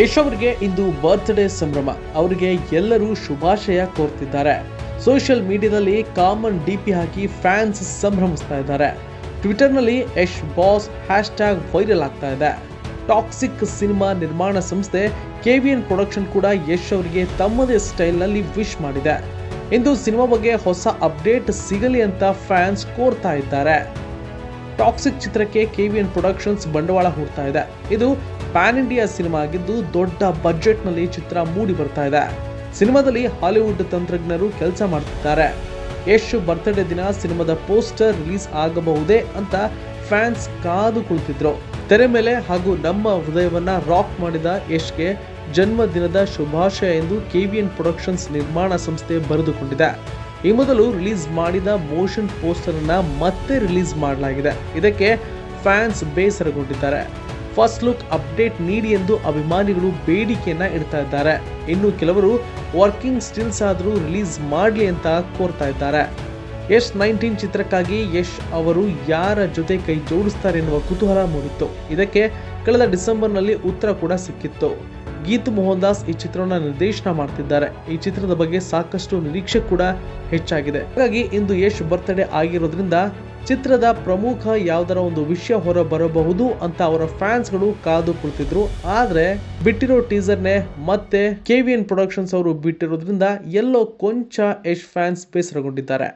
ಯಶ್ ಅವರಿಗೆ ಇಂದು ಬರ್ತ್ಡೇ ಸಂಭ್ರಮ. ಅವರಿಗೆ ಎಲ್ಲರೂ ಶುಭಾಶಯ ಕೋರ್ತಿದ್ದಾರೆ. ಸೋಷಿಯಲ್ ಮೀಡಿಯಾದಲ್ಲಿ ಕಾಮನ್ ಡಿಪಿ ಹಾಕಿ ಫ್ಯಾನ್ಸ್ ಸಂಭ್ರಮಿಸ್ತಾ ಇದ್ದಾರೆ. ಟ್ವಿಟರ್ನಲ್ಲಿ Yash boss hashtag viral ಆಗ್ತಾ ಇದೆ. ಟಾಕ್ಸಿಕ್ ಸಿನಿಮಾ ನಿರ್ಮಾಣ ಸಂಸ್ಥೆ ಕೆವಿಎನ್ ಪ್ರೊಡಕ್ಷನ್ ಕೂಡ ಯಶ್ ಅವರಿಗೆ ತಮ್ಮದೇ ಸ್ಟೈಲ್ನಲ್ಲಿ ವಿಶ್ ಮಾಡಿದೆ. ಇಂದು ಸಿನಿಮಾ ಬಗ್ಗೆ ಹೊಸ ಅಪ್ಡೇಟ್ ಸಿಗಲಿ ಅಂತ ಫ್ಯಾನ್ಸ್ ಕೋರ್ತಾ ಇದ್ದಾರೆ. ಟಾಕ್ಸಿಕ್ ಚಿತ್ರಕ್ಕೆ ಕೆವಿಎನ್ ಪ್ರೊಡಕ್ಷನ್ಸ್ ಬಂಡವಾಳ ಹೂಡ್ತಾ ಇದೆ. ಇದು ಪ್ಯಾನ್ ಇಂಡಿಯಾ ಸಿನಿಮಾ ಆಗಿದ್ದು ದೊಡ್ಡ ಬಜೆಟ್ನಲ್ಲಿ ಚಿತ್ರ ಮೂಡಿ ಬರ್ತಾ ಇದೆ. ಸಿನಿಮಾದಲ್ಲಿ ಹಾಲಿವುಡ್ ತಂತ್ರಜ್ಞರು ಕೆಲಸ ಮಾಡ್ತಿದ್ದಾರೆ. ಯಶ್ ಬರ್ತ್ಡೇ ದಿನ ಸಿನಿಮಾದ ಪೋಸ್ಟರ್ ರಿಲೀಸ್ ಆಗಬಹುದೇ ಅಂತ ಫ್ಯಾನ್ಸ್ ಕಾದು ಕುಳಿತಿದ್ರು. ತೆರೆ ಮೇಲೆ ಹಾಗೂ ನಮ್ಮ ಹೃದಯವನ್ನ ರಾಕ್ ಮಾಡಿದ ಯಶ್ಗೆ ಜನ್ಮದಿನದ ಶುಭಾಶಯ ಎಂದು ಕೆವಿಎನ್ ಪ್ರೊಡಕ್ಷನ್ಸ್ ನಿರ್ಮಾಣ ಸಂಸ್ಥೆ ಬರೆದುಕೊಂಡಿದೆ. ಈ ಮೊದಲು ರಿಲೀಸ್ ಮಾಡಿದ ಮೋಷನ್ ಪೋಸ್ಟರ್ ಅನ್ನ ಮತ್ತೆ ರಿಲೀಸ್ ಮಾಡಲಾಗಿದೆ. ಇದಕ್ಕೆ ಫ್ಯಾನ್ಸ್ ಬೇಸರಗೊಂಡಿದ್ದಾರೆ. ಫಸ್ಟ್ ಲುಕ್ ಅಪ್ಡೇಟ್ ನೀಡಿ ಎಂದು ಅಭಿಮಾನಿಗಳು ಬೇಡಿಕೆಯನ್ನ ಇಡ್ತಾ ಇದ್ದಾರೆ. ಇನ್ನು ಕೆಲವರು ವರ್ಕಿಂಗ್ ಸ್ಟಿಲ್ಸ್ ಆದರೂ ರಿಲೀಸ್ ಮಾಡಲಿ ಅಂತ ಕೋರ್ತಾ ಇದ್ದಾರೆ. ಯಶ್ ನೈನ್ಟೀನ್ ಚಿತ್ರಕ್ಕಾಗಿ ಯಶ್ ಅವರು ಯಾರ ಜೊತೆ ಕೈ ಜೋಡಿಸ್ತಾರೆ ಎನ್ನುವ ಕುತೂಹಲ ಮೂಡಿತ್ತು. ಇದಕ್ಕೆ ಕಳೆದ ಡಿಸೆಂಬರ್ನಲ್ಲಿ ಉತ್ತರ ಕೂಡ ಸಿಕ್ಕಿತ್ತು. ಗೀತ್ ಮೋಹನ್ ದಾಸ್ ಈ ಚಿತ್ರವನ್ನು ನಿರ್ದೇಶನ ಮಾಡ್ತಿದ್ದಾರೆ. ಈ ಚಿತ್ರದ ಬಗ್ಗೆ ಸಾಕಷ್ಟು ನಿರೀಕ್ಷೆ ಕೂಡ ಹೆಚ್ಚಾಗಿದೆ. ಹಾಗಾಗಿ ಇಂದು ಯಶ್ ಬರ್ತ್ಡೇ ಆಗಿರೋದ್ರಿಂದ ಚಿತ್ರದ ಪ್ರಮುಖ ಯಾವ್ದರ ಒಂದು ವಿಷಯ ಹೊರ ಬರಬಹುದು ಅಂತ ಅವರ ಫ್ಯಾನ್ಸ್ಗಳು ಕಾದು ಕುಳಿತಿದ್ರು. ಆದ್ರೆ ಬಿಟ್ಟಿರೋ ಟೀಸರ್ ನೇ ಮತ್ತೆ ಕೆ ವಿ ಎನ್ ಪ್ರೊಡಕ್ಷನ್ಸ್ ಅವರು ಬಿಟ್ಟಿರೋದ್ರಿಂದ ಎಲ್ಲೋ ಕೊಂಚ ಯಶ್ ಫ್ಯಾನ್ಸ್ ಬೇಸರಗೊಂಡಿದ್ದಾರೆ.